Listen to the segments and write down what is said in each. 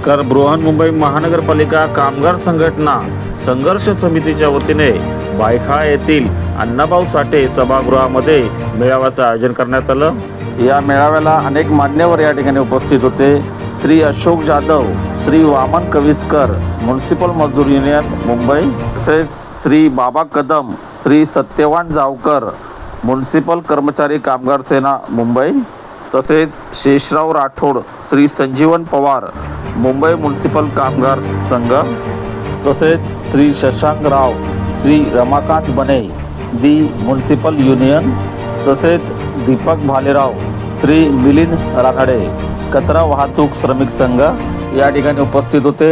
नमस्कार. बृहन्मुंबई महानगरपालिका कामगार संघटना संघर्ष समितीच्या वतीने बायखा येथील अण्णाभाऊ साठे सभागृहामध्ये मेळाव्याचं आयोजन करण्यात आलं. या मेळाव्याला अनेक मान्यवर या ठिकाणी उपस्थित होते. श्री अशोक जाधव श्री वामन कविस्कर म्युन्सिपल मजदूर युनियन मुंबई तसेच श्री बाबा कदम श्री सत्यवान जावकर म्युन्सिपल कर्मचारी कामगार सेना मुंबई. तसेच शेषराव राठोड श्री संजीवन पवार मुंबई म्युन्सिपल कामगार संघ तसेच श्री शशांक राव श्री रमाकांत बने दी म्युन्सिपल युनियन तसेच दीपक भालेराव श्री मिलिंद रानडे कचरा वाहतूक श्रमिक संघ या ठिकाणी उपस्थित होते.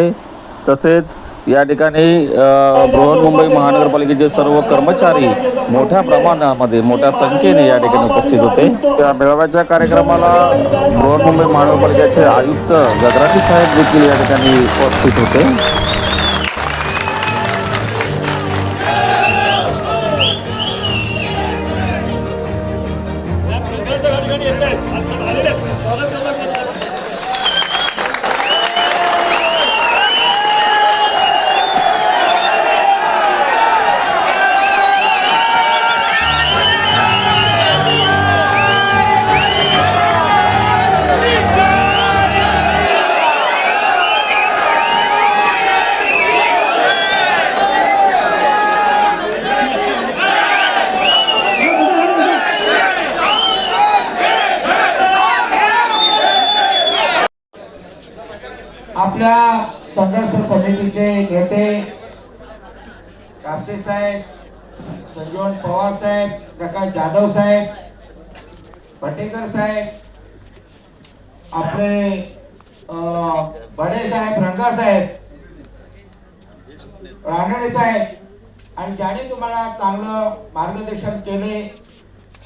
तसेच या ठिकाणी बृहन्मुंबई महानगरपालिकेचे सर्व कर्मचारी मोठ्या प्रमाणामध्ये मोठ्या संख्येने या ठिकाणी उपस्थित होते. त्या मेळाव्याच्या कार्यक्रमाला बृहन्मुंबई महानगरपालिकेचे आयुक्त गगराटी साहेब देखील या ठिकाणी उपस्थित होते. साहेब संजीवन पवार साहेब प्रकाश जाधव साहेब पटेकर साहेब आपले बडे साहेब रंगा साहेब रानडे साहेब आणि ज्याने तुम्हाला चांगलं मार्गदर्शन केले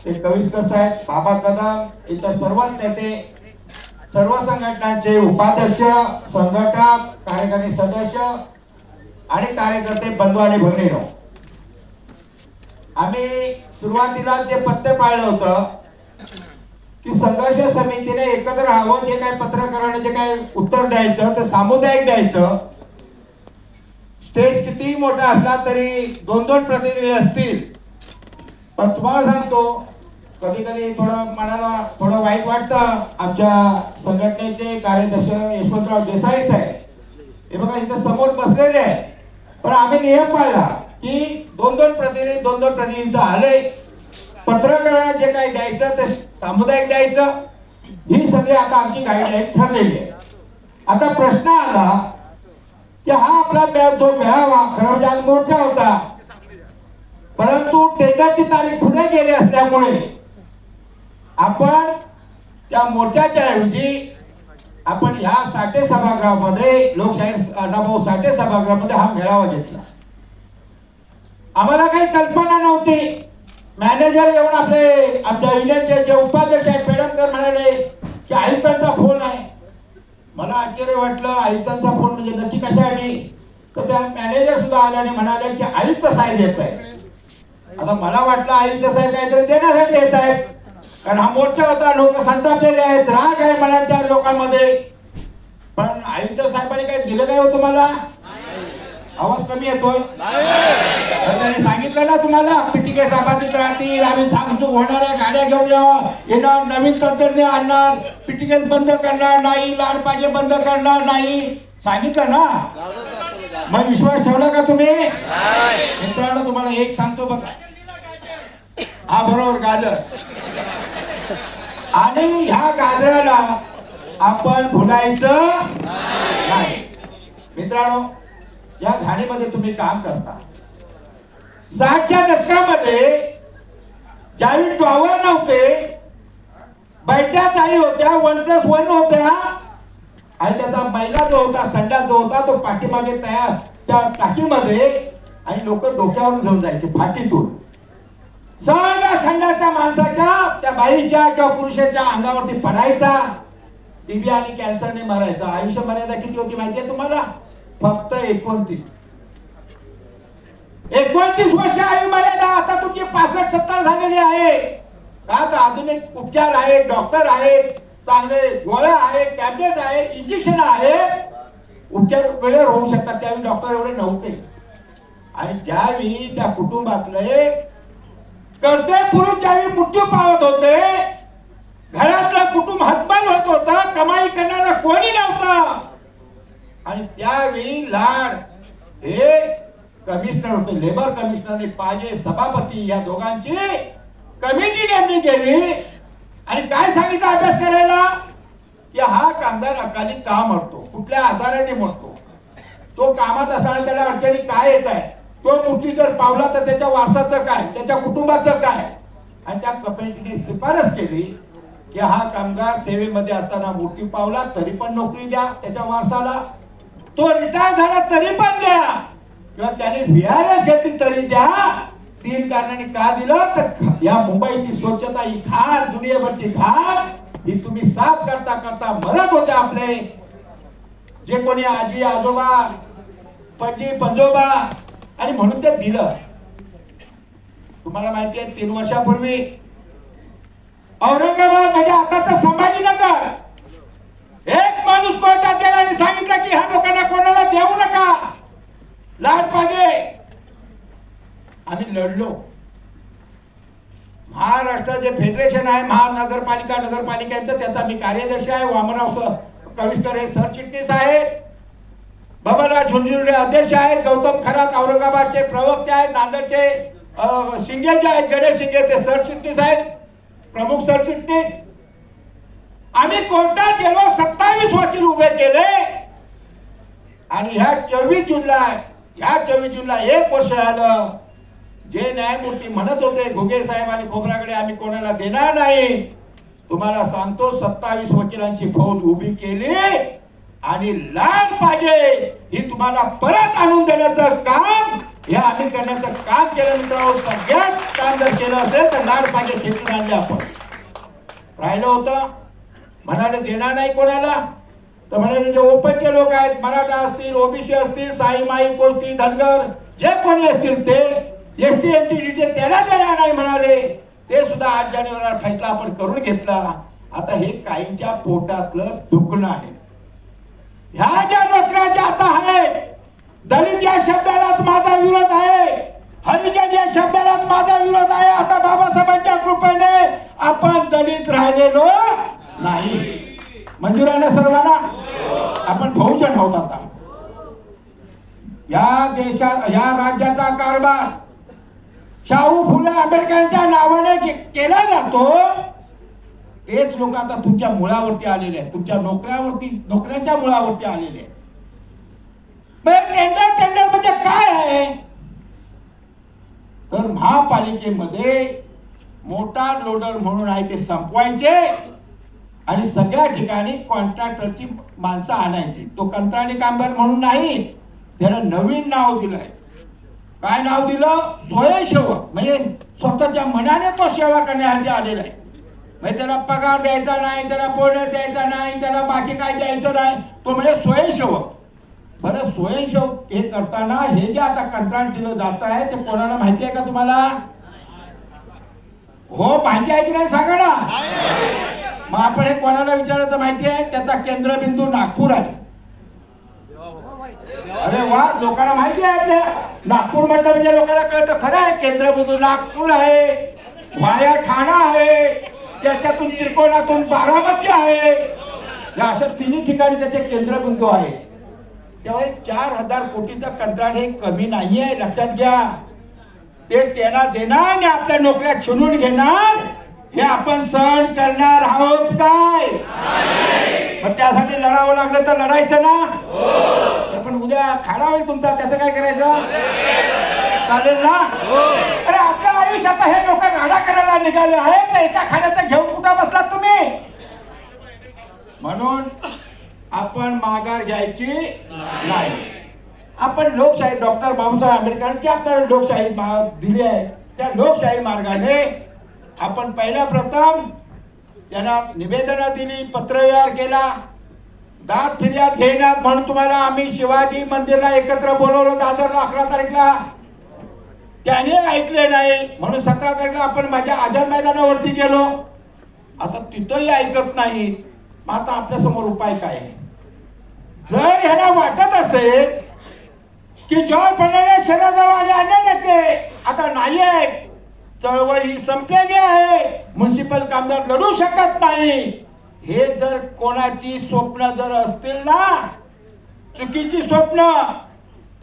ते कविस्कर साहेब बाबा कदम इतर सर्वच नेते सर्व संघटनांचे उपाध्यक्ष संघटक कार्यकारी सदस्य आणि कार्यकर्ते बंधू आणि भगिनीनो. आम्ही सुरुवातीला जे पत्ते पाळलं होतं की संघर्ष समितीने एकत्र राहावं जे काय पत्रकारांना जे काय उत्तर द्यायचं ते सामुदायिक द्यायचं. स्टेज कितीही मोठा असला तरी दोन दोन प्रतिनिधी असतील. पण तुम्हाला सांगतो कधी कधी थोडं मनाला थोडं वाईट वाटतं. आमच्या संघटनेचे कार्यदर्श यशवंतराव देसाई साहेब. हे बघा इथं समोर बसलेले आहे पण आम्ही नियम पाळला की दोन दोन प्रतिनिधी दोन दोन प्रतिनिधी आले पत्रकारांना जे काही द्यायचं ते सामुदायिक द्यायचं. ही सगळी आता आमची गाईडलाईन ठरलेली आहे. आता प्रश्न आला की हा आपला मेळा- जो मेळावा खरं म्हणजे आज मोर्चा होता. परंतु टेंडरची तारीख पुढे गेली असल्यामुळे आपण त्या मोर्चाच्या ऐवजी आपण ह्या साठे सभागृहामध्ये लोकशाही अण्णाभाऊ साठे सभागृहामध्ये हा मेळावा घेतला. आम्हाला काही कल्पना नव्हती. मॅनेजर येऊन आपले आमच्या युनियनचे जे उपाध्यक्ष आहेत पेडणकर म्हणाले की आयुक्तांचा फोन आहे. मला आश्चर्य वाटलं आयुक्तांचा फोन म्हणजे नक्की कशासाठी? तर त्या मॅनेजर सुद्धा आल्याने म्हणाले की आयुक्त साहेब येत आहे आता मला वाटलं आयुक्त साहेब काहीतरी देण्यासाठी येत आहेत. कारण हा मोर्चा होता लोक संतापलेले आहेत राग आहे मनाच्या लोकांमध्ये. पण आयुक्त साहेबांनी काही दिलं काय हो तुम्हाला? आवाज कमी येतोय? त्यांनी सांगितलं ना तुम्हाला पिटिके साबातीत राहतील आम्ही झाकझूक होणाऱ्या गाड्या घेऊन यावं येणार नवीन तंत्रज्ञ आणणार पिटिके बंद करणार नाही लाड बंद करणार नाही. सांगितलं ना? मग विश्वास ठेवला का तुम्ही? मित्रांनो तुम्हाला एक सांगतो बघा. हा बरोबर गाजर. आणि ह्या गाजराला आपण भुलायचं नाही. मित्रांनो या घाणीमध्ये तुम्ही काम करता. साठच्या दशकामध्ये ज्यावेळी टॉवर नव्हते बैठ्या चाळी होत्या वन प्लस वन होत्या आणि त्याचा मैला जो होता संडा जो होता तो पाठीमागे तयार त्या टाकीमध्ये आणि लोक डोक्यावरून घेऊन जायचे फाटीतून. सगळ्या संडाच्या माणसाच्या त्या बाईच्या किंवा पुरुषाच्या अंगावरती पडायचा. टीबी आणि कॅन्सरने मरायचा. आयुष्य मर्यादा किती होती माहितीये तुम्हाला? फक्त एकोणतीस. एकोणतीस वर्ष आयु मर्यादा आता तुमची पासष्ट सत्तर झालेली आहे. आता आधुनिक उपचार आहेत डॉक्टर आहेत चांगले गोळ्या आहेत टॅबलेट आहे इंजेक्शन आहेत उपचार वेळेवर होऊ शकतात त्यावेळी डॉक्टर एवढे नव्हते. आणि ज्यावेळी त्या कुटुंबातले करते पुरुष ज्यावेळी मृत्यू पावत होते घरातलं कुटुंब हातबाल होत होता कमाई करणारा कोणी नव्हता. आणि त्यावेळी लाड हे कमिशनर होते. लेबर कमिशनर पाजे सभापती या दोघांची कमिटी नेमली केली आणि काय सांगितलं अभ्यास करायला? की हा कामगार अकाली का मरतो? कुठल्या आधाराने मरतो? तो कामात असताना त्याला अडचणी काय येत आहे तो मुठी जर पावला तर त्याच्या वारसाचं काय? त्याच्या कुटुंबाचं काय? आणि त्या कमिटीने शिफारस केली की हा कामगार सेवेमध्ये असताना मृत्यू पावला तरी पण नोकरी द्या त्याच्या वारसाला. तो रिटायर झाला तरी पण द्या. किंवा त्याने व्हीआरएस घेतली तरी द्या. तीन कारणाने का दिलं? तर या मुंबईची स्वच्छता ही घाण दुनियाभरची घाण. ही तुम्ही साफ करता करता मरत होते आपले. जे कोणी आजी आजोबा पजी पंजोबा आणि म्हणून ते दिलं. तुम्हाला माहिती आहे तीन वर्षापूर्वी औरंगाबाद म्हणजे आता तर संभाजीनगर. एक माणूस कोर्टात गेला आणि सांगितलं की हा लोकांना कोणाला देऊ नका. लाट पागे आम्ही लढलो. महाराष्ट्र जे फेडरेशन आहे महानगरपालिका नगरपालिकांचं त्याचा मी कार्यदर्शी आहे वामनराव कविस्कर हे सरचिटणीस आहेत. बाबाराव झुंझुनरे अध्यक्ष आहेत गौतम खरात औरंगाबादचे प्रवक्ते आहेत नांदेडचे शिंगेचे जे आहेत गणेश शिंगे ते सरचिटणीस आहेत. प्रमुख सरचिटणीस आम्ही कोर्टात गेलो सत्तावीस वकील उभे केले. आणि ह्या चोवीस जूनला ह्या चोवीस जूनला एक वर्ष झालं जे न्यायमूर्ती म्हणत होते घुगे साहेब आणि खोबराकडे आम्ही कोणाला देणार नाही. तुम्हाला सांगतो सत्तावीस वकिलांची फौज उभी केली आणि लाल पाहिजे. ही तुम्हाला परत आणून देण्याचं काम हे आम्ही करण्याचं काम केलं मित्रांनो. सगळ्यात काम जर केलं असेल तर लाल पाहिजे खेचून आणले आपण. राहिलं होतं म्हणाले देणार नाही कोणाला? तर म्हणाले जे ओपनचे लोक आहेत मराठा असतील ओबीसी असतील साई माई कोष्टी धनगर जे कोणी असतील ते S T N T D त्याला देणार नाही म्हणाले ते सुद्धा आठ जानेवारीला फैसला आपण करून घेतला. आता हे काहींच्या पोटातलं दुखणं आहे. ह्या ज्या नोकऱ्या आता आहेत दलित या शब्दालाच माझा विरोध आहे. हरिजन या शब्दालाच माझा विरोध आहे. आता बाबासाहेबांच्या कृपेने आपण दलित राहिलेलो नाही. मंजूर आहे ना सर्वांना आपण बहुजन आहोत आता. या देशा या राज्याचा कारभार शाहू फुले आंबेडकरांच्या नावाने केला जातो. तेच लोक आता तुमच्या मुळावरती आलेले आहेत. तुमच्या नोकऱ्यावरती नोकऱ्याच्या मुळावरती आलेले आहेत. टेंडर टेंडर म्हणजे काय आहे? तर महापालिकेमध्ये मोटार लोडर म्हणून आहे ते संपवायचे. आणि सगळ्या ठिकाणी कॉन्ट्रॅक्टरची माणसं आणायची. तो कंत्राटी कामगार म्हणून नाही त्याला नवीन नाव दिलंय. काय नाव दिलं? स्वयंसेवक. म्हणजे स्वतःच्या मनाने तो सेवा करण्यासाठी आलेला आहे. म्हणजे त्याला पगार द्यायचा नाही त्याला बोनस द्यायचा नाही त्याला बाकी काय द्यायचं नाही. तो म्हणजे स्वयंसेवक. बरं स्वयंसेवक हे करताना हे जे आता कंत्राट दिलं जात आहे ते कोणाला माहिती आहे का तुम्हाला? हो माहिती आहे की नाही सांगा ना? मग आपण हे कोणाला विचारायचं माहिती आहे? त्याचा केंद्रबिंदू नागपूर आहे. अरे वा लोकांना माहिती आहे आपल्या. नागपूर म्हटलं म्हणजे लोकांना कळतं. खरं आहे केंद्रबिंदू नागपूर आहे. वाया ठाणा आहे. त्याच्यातून त्रिकोणातून बारामती आहे. या अशा तिन्ही ठिकाणी त्याचे केंद्रबिंदू आहे. तेव्हा चार हजार कोटीचं कंत्राट हे कमी नाही आहे लक्षात घ्या. ते त्यांना देणार आणि आपल्या नोकऱ्या छुनून घेणार हे आपण सहन करणार आहोत काय? मग त्यासाठी लढावं लागलं तर लढायचं ना? पण उद्या खाडा होईल तुमचा त्याचं काय करायचं? चालेल ना? अरे आपल्या आयुष्यात हे लोक राडा करायला निघाले आहेत एका खाड्याचं घेऊन कुठं बसलात तुम्ही? म्हणून आपण माघार घ्यायची नाही. आपण लोकशाही डॉक्टर बाबासाहेब आंबेडकरांची आपल्याला लोकशाही दिली आहे. त्या लोकशाही मार्गाने आपण पहिल्या प्रथम त्यांना निवेदनं दिली पत्रव्यवहार केला दाद फिर्याद घेण्यात म्हणून तुम्हाला आम्ही शिवाजी मंदिरला एकत्र बोलवलं दादरला अकरा तारीखला. त्याने ऐकले नाही म्हणून सतरा तारखेला आपण माझ्या आझाद मैदानावरती गेलो. आता तिथंही ऐकत नाही मग आता आपल्यासमोर उपाय काय? जर ह्यांना वाटत असेल की जॉर्ज फर्नांडिस शरदराव आणि अन्य नेते आता नाही आहेत चळवळ ही संपलेली आहे. म्युन्सिपल कामगार लढू शकत नाही. हे जर कोणाची स्वप्न जर असतील ना चुकीची स्वप्न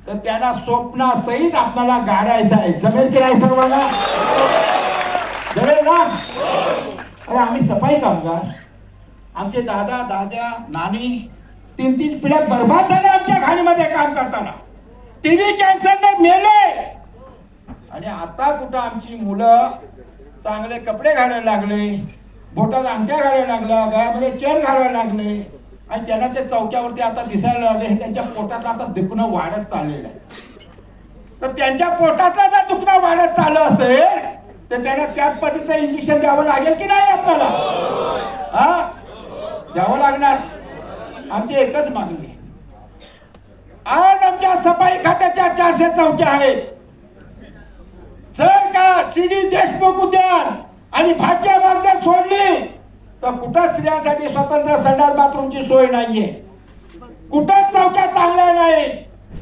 तर त्यांना स्वप्नासहित आपल्याला गाडायचं आहे. जमेल की नाही सर्वांना? जमेल ना? अरे आम्ही सफाई कामगार. आमचे दादा दादा नानी तीन तीन पिढ्या बर्बाद झाल्या आमच्या घाणीमध्ये काम करताना. टीव्ही कॅन्सरने मेले. आणि आता कुठं आमची मुलं चांगले कपडे घालायला लागले बोटात अंगठ्या घालायला लागला गळ्यामध्ये चेन घालायला लागले आणि त्यांना ते चौक्यावरती आता दिसायला लागले हे त्यांच्या पोटात आता दुखणं वाढत चाललेलं आहे. तर त्यांच्या पोटातलं जर दुखणं वाढत चाललं असेल तर त्यांना त्याच पद्धतीचं इंजेक्शन द्यावं लागेल की नाही आपल्याला? हा? द्यावं लागणार. आमची एकच मागणी आज आमच्या सफाई खात्याच्या चारशे चौक्या आहेत. श्री का देशमुख उद्यान आणि भाग्य बाग सोडली तर कुठं स्त्रियांसाठी स्वतंत्र संडास बाथरूमची सोय नाहीये? कुठंच चौक्या चांगल्या नाही?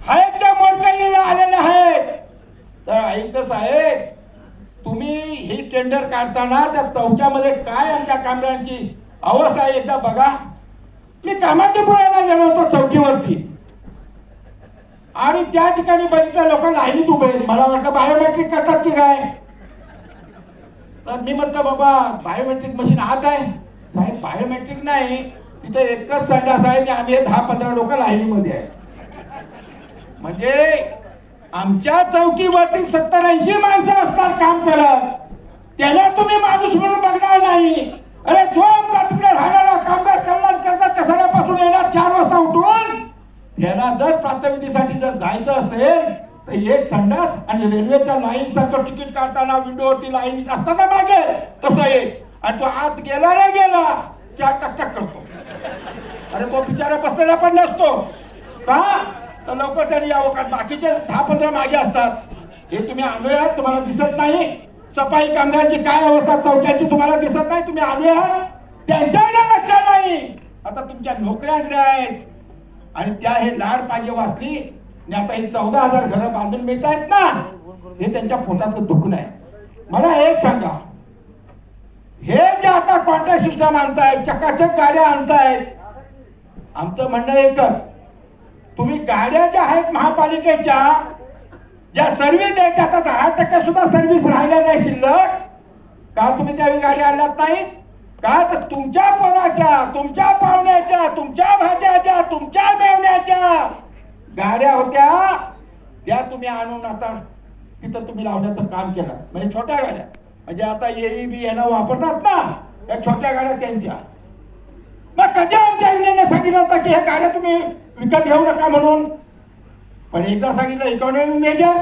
आहेत त्या मोडकल्लीला आलेल्या आहेत. तर ऐकत साहेब तुम्ही ही टेंडर काढताना त्या चौक्यामध्ये काय आमच्या कामगारांची अवस्था आहे एकदा बघा. मी कामाटीपुराला गेलो होतो चौकीवरती. आणि त्या ठिकाणी बघितलं लोक लाईनीत उभे मला वाटलं बायोमेट्रिक करतात की काय? तर मी म्हटलं बाबा बायोमेट्रिक मशीन आत आहे. साहेब बायोमेट्रिक नाही. तिथे एकच संडास आहे की आम्ही दहा पंधरा लोक लाईनीमध्ये आहे म्हणजे आमच्या चौकीवरती सत्तर ऐंशी माणसं असतात काम करत. त्याला तुम्ही माणूस म्हणून बघणार नाही. अरे जो आमचा तिकडे राहणारा कामगार कल्याण त्या कसाड्यापासून येणार चार वाजता उठून? त्याला जर प्रातविधीसाठी जर जायचं असेल तर एक संडास आणि रेल्वेच्या लाईन सारखं तिकीट काढताना विंडोवरती लाईन असताना मागे तसं एक. आणि तो आत गेला नाही गेला की आत टकटक करतो. अरे तो बिचारा बसलेला पण नसतो. का? तर लवकर त्यांनी यावं कारण बाकीचे दहा पंधरा मागे असतात. हे तुम्ही आणूयात तुम्हाला दिसत नाही. सफाई कामगारांची काय अवस्था चौक्याची तुम्हाला दिसत नाही तुम्ही आणूयात त्यांच्या लक्षात नाही. आता तुमच्या नोकऱ्या आहेत. आणि त्या हे लाड पाहिजे वाचली आणि आता ही चौदा हजार घरं बांधून मिळत आहेत ना हे त्यांच्या पोटातलं दुखणं आहे. मला एक सांगा हे जे आता कॉन्ट्रॅक्ट सिस्टम आणतायत चकाचक गाड्या आणतायत आमचं म्हणणं एकच तुम्ही गाड्या ज्या आहेत महापालिकेच्या ज्या सर्व्हिस द्यायच्या आता दहा टक्के सुद्धा सर्व्हिस राहिल्या नाही शिल्लक का तुम्ही त्या गाड्या आणल्यात नाहीत? का तर तुमच्या पोराच्या तुमच्या पाहुण्याच्या तुमच्या भाज्याच्या तुमच्या मेवण्याच्या गाड्या होत्या त्या तुम्ही आणून आता तिथं तुम्ही लावण्याचं काम केलं. म्हणजे छोट्या गाड्या. म्हणजे आता येई बी येणं वापरतात ना या छोट्या गाड्या त्यांच्या. मग कधी आमच्या युनियनने सांगितलं होतं की ह्या गाड्या तुम्ही विकत घेऊ नका म्हणून? पण एकदा सांगितलं इकॉनॉमी मेजर.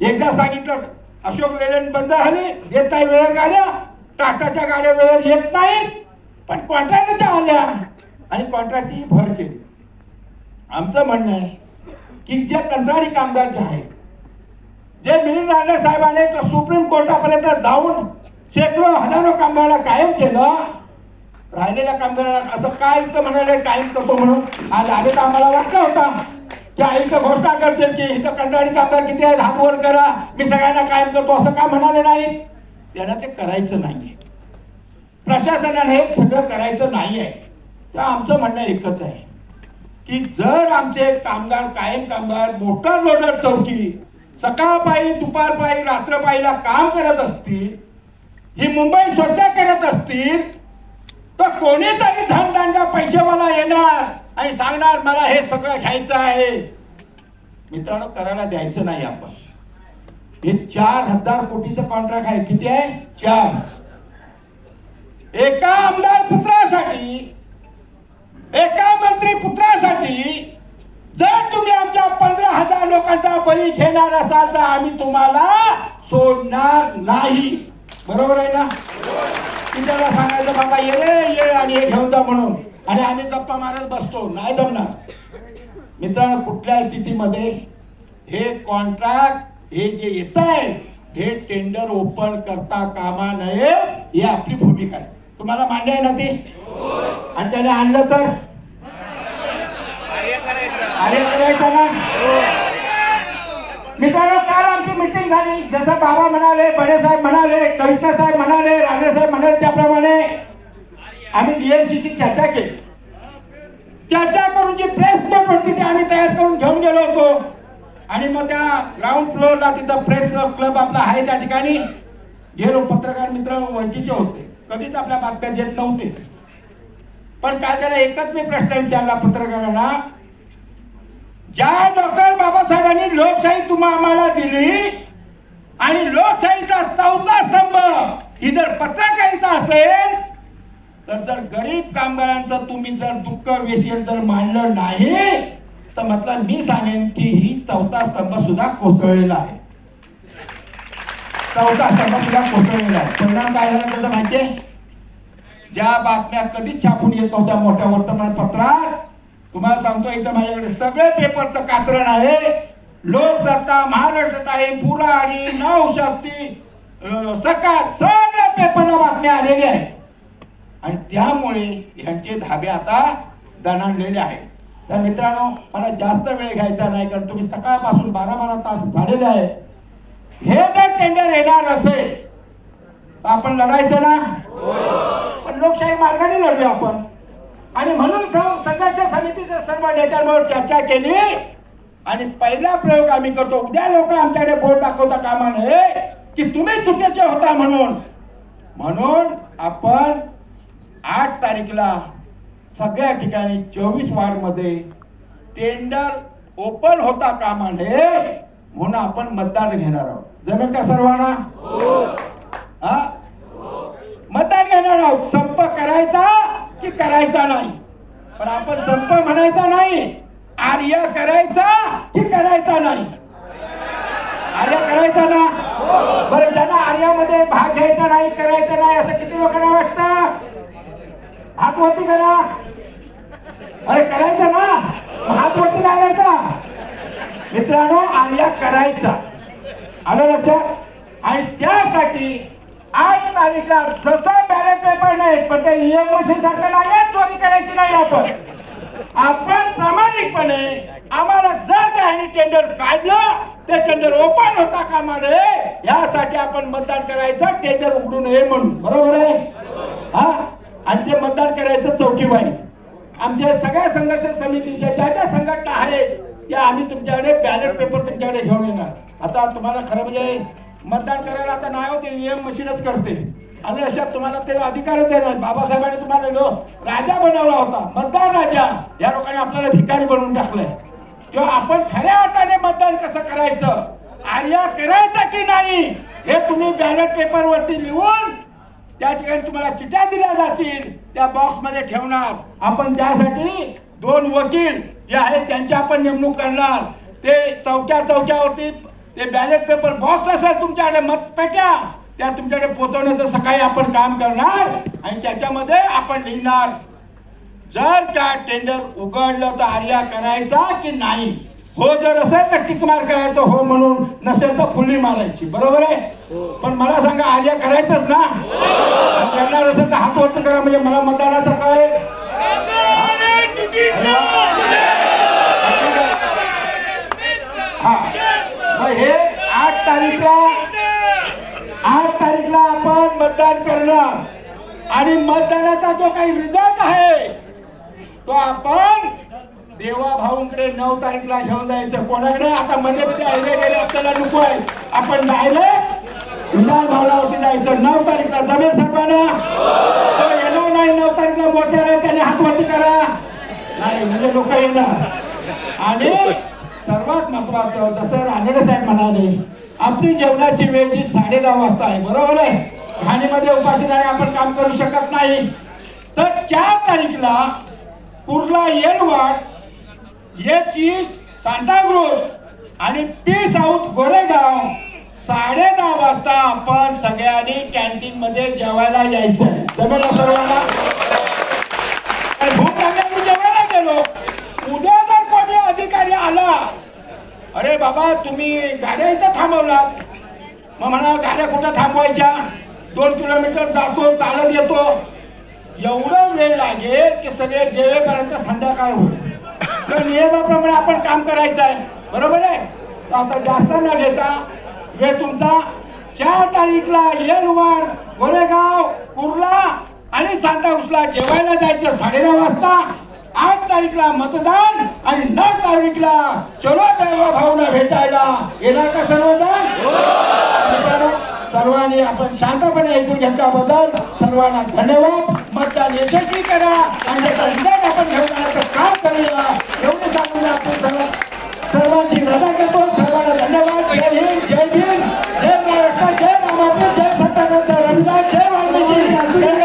एकदा सांगितलं अशोक वेळ बंद झाली येत नाही वेळ गाड्या. टाटाच्या गाड्या वेळेवर येत नाहीत पण कॉन्ट्रॅक्टच्या आल्या. आणि कॉन्ट्रॅक्टची भर केली. आमचं म्हणणं आहे की जे कंत्राटी कामगार जे आहेत जे मिलिंद राणे साहेबाने सुप्रीम कोर्टापर्यंत जाऊन शेकडो हजारो कामगारांना कायम केलं राहिलेल्या कामगारांना असं काय इथं म्हणाले कायम करतो म्हणून आज आले तर आम्हाला वाटलं होता की इथं घोषणा करतील की इथं कंत्राटी कामगार किती आहेत हात वर करा मी सगळ्यांना कायम करतो असं का म्हणाले नाही त्यांना ते करायचं नाहीये. प्रशासनाने हे सगळं करायचं नाही आहे तर आमचं म्हणणं एकच आहे की जर आमचे कामगार कायम कामगार मोटर लोडर चौकी सकाळपायी दुपारपायी रात्रपायीला काम करत असतील ही मुंबई स्वच्छ करत असतील तर कोणीतरी धनदांडा पैसेवाला येणार आणि सांगणार मला हे सगळं घ्यायचं आहे. मित्रांनो करायला द्यायचं नाही आपण. हे चार हजार कोटीचं कॉन्ट्रॅक्ट आहे. किती आहे? चार. एका आमदार पुत्रासाठी एका मंत्री पुत्रासाठी जर तुम्ही आमच्या पंधरा हजार लोकांचा बळी घेणार असाल तर आम्ही तुम्हाला सोडणार नाही. बरोबर आहे ना? तिच्याला त्याला सांगायचं बाबा ये ये आणि हे घेऊन जा म्हणून. आणि आम्ही गप्पा मारत बसतो. नाही जमणार. मित्रांनो कुठल्या स्थितीमध्ये हे कॉन्ट्रॅक्ट हे जे येत आहे हे टेंडर ओपन करता कामा नये ही आपली भूमिका आहे. तुम्हाला मान्य आहे ना ती? आणि त्याने आणलं तर? अरे करायचं ना? मित्रांनो काल आमची मीटिंग झाली. जसं बाबा म्हणाले बडे साहेब म्हणाले कविष्णा साहेब म्हणाले राणे साहेब म्हणाले त्याप्रमाणे आम्ही डीएमसीशी चर्चा केली. चर्चा करून जी प्रेस नोट होती ती आम्ही तयार करून घेऊन गेलो होतो. आणि मग त्या ग्राउंड फ्लोअरला तिथं प्रेस क्लब आपला आहे त्या ठिकाणी. गेलो पत्रकार मित्र ओळखीचे होते. कधीच आपल्या बातम्या देत नव्हते. पण काय त्याला एकच मी प्रश्न विचारला पत्रकारांना. ज्या डॉक्टर बाबासाहेबांनी लोकशाही तुम्हा आम्हाला दिली आणि लोकशाहीचा चौथा स्तंभ ही जर पत्रकारिता असेल तर जर गरीब कामगारांचं तुम्ही जर दुःख विषय जर मांडलं नाही तर म्हटलं मी सांगेन की ही चौथा स्तंभ सुद्धा कोसळलेला आहे. चौथा स्तंभ सुद्धा कोसळलेला आहे. परिणाम काय झाला त्याचं माहितीये ज्या बातम्या कधीच छापून येत नव्हत्या मोठ्या वर्तमानपत्रात तुम्हाला सांगतो इथं माझ्याकडे सगळे पेपरचं कात्रण आहे. लोकसत्ता महाराष्ट्रात आहे पुराणी नवशक्ती सकाळ सगळ्या पेपरला बातम्या आलेल्या आहेत. आणि त्यामुळे ह्यांचे धाबे आता दणाणलेले आहेत. तर मित्रांनो मला जास्त वेळ घ्यायचा नाही कारण तुम्ही सकाळपासून बारा बारा तास झालेले आहे. हे जर टेंडर येणार असेल तर आपण लढायचं ना? पण लोकशाही मार्गाने लढूया आपण. आणि म्हणून स- संघर्ष समितीच्या सर्व नेत्यांबरोबर चर्चा केली. आणि पहिला प्रयोग आम्ही करतो. उद्या लोक आमच्याकडे बोट दाखवता कामा नये की तुम्ही चुकीचे होता म्हणून. म्हणून आपण आठ तारीखला सगळ्या ठिकाणी चोवीस वार्डमध्ये टेंडर ओपन होता कामा नये म्हणून आपण मतदान घेणार आहोत. जमेल का सर्वांना? हा? मतदान घेणार आहोत. संप करायचा की करायचा नाही? पण आपण संप म्हणायचा नाही. आर्य करायचा की करायचा नाही? आर्य करायचा ना? बरं ज्यांना आर्यामध्ये भाग घ्यायचा नाही करायचा नाही असं किती लोकांना वाटतं? हात होती करा. अरे करायचं ना. हात वरती काय करता मित्रांनो आर्या करायचा. आलं लक्षात? आणि त्यासाठी आठ तारीखला जसं बॅलेट पेपर नाही पण ते ईएम मशीन सारखं नाही चोरी करायची नाही आपण. आपण प्रामाणिकपणे आम्हाला जर काही टेंडर काढलं ते टेंडर ओपन होता कामा नये. यासाठी आपण मतदान करायचं टेंडर उघडू नये म्हणून. बरोबर आहे? हा? आणि ते मतदान करायचं चौकी चौकीबाई आमच्या सगळ्या संघर्ष समितीच्या ज्या ज्या संघटना आहेत त्या आम्ही तुमच्याकडे बॅलेट पेपर तुमच्याकडे घेऊन येणार. आता तुम्हाला खरं म्हणजे मतदान करायला आता नाही होते ईएम मशीनच करते. आणि अशा तुम्हाला ते अधिकारच देणार बाबासाहेबांनी तुम्हाला लो राजा बनवला होता मतदार राजा या लोकांनी आपल्याला भिकारी बनवून टाकलंय. किंवा आपण खऱ्या अर्थाने मतदान कसं करायचं आर्या करायचं की नाही हे तुम्ही बॅलेट पेपर वरती लिहून त्या ठिकाणी तुम्हाला चिठ्ठ्या दिल्या जातील त्या बॉक्समध्ये ठेवणार. आपण त्यासाठी दोन वकील जे आहेत त्यांची आपण नेमणूक करणार. ते चौक्या चौक्यावरती ते बॅलेट पेपर बॉक्स असेल तुमच्याकडे मतपेट्या त्या तुमच्याकडे पोहोचवण्याचं सकाळी आपण काम करणार आणि त्याच्यामध्ये आपण लिहिणार. जर त्या टेंडर उघडलं तर आर्या करायचा की नाही? हो जर असेल तर टिक मार करायचं हो म्हणून. नसेल तर फुली मारायची. बरोबर आहे? पण मला सांगा आर्या करायचंच ना? करणार असेल तर हात वरती करा म्हणजे मला मतदानाचं कळेल हा. हे आठ तारीखला आठ तारीखला आपण मतदान करणार. आणि मतदानाचा जो काही रिझल्ट आहे तो आपण देवा भाऊंकडे नऊ तारीखला घेऊन जायचं. कोणाकडे? आता मध्ये मध्ये आयले गेले आपल्याला नको आहे. आपण डायरेक्ट विधान भवनावरती जायचं. नऊ तारीखला जमेल सर्वांना तो येणार नाही नऊ तारीखला मोठ्या आहे त्याने हात करा. नाही म्हणजे लोक येणार. आणि सर्वात महत्वाचं जसं रानडे साहेब म्हणाले आपली जेवणाची वेळ जी साडे दहा वाजता आहे बरोबर आहे? घाणीमध्ये उपाशी झाले आपण काम करू शकत नाही. तर चार तारीखला कुर्ला येलवाड याची सांताक्रूज आणि पी साऊथ गोरेगाव. साडे दहा वाजता आपण सगळ्यांनी कॅन्टीन मध्ये जेवायला यायचं जमेल सर्वांना? भूक लागल्याने जेवायला गेलो. उद्या जर कोणी अधिकारी आला अरे बाबा तुम्ही गाड्या इथं थांबवलात. मग म्हणा गाड्या कुठं थांबवायच्या? दोन किलोमीटर जातो चालत येतो. एवढं वेळ लागेल की सगळे जेवेपर्यंत संध्याकाळ होईल. तर नियमाप्रमाणे आपण काम करायचं आहे. बरोबर आहे? तर आता जास्त न घेता हे तुमचा चार तारीखला येलवाड गोरेगाव कुर्ला आणि सांता उसला जेवायला जायचं साडेदहा वाजता आठ तारीखला मतदान आणि नऊ तारीखला चलो देवा भाऊला भेटायला. येणार का सर्वजण? हो. सर्वांनी आपण शांतपणे ऐकून घेतल्याबद्दल सर्वांना धन्यवाद. मतदान यशस्वी करा. आणि त्याचा रिझल्ट आपण घेऊन आल्याचं काम करूया एवढे सांगून आपण सर्व सर्वांची रजा करतो सर्वांना धन्यवाद. जय हिंद जय भीम जय महाराष्ट्र जय रामापूर जय सत्यानंद रविदास जय वाल्मिकी.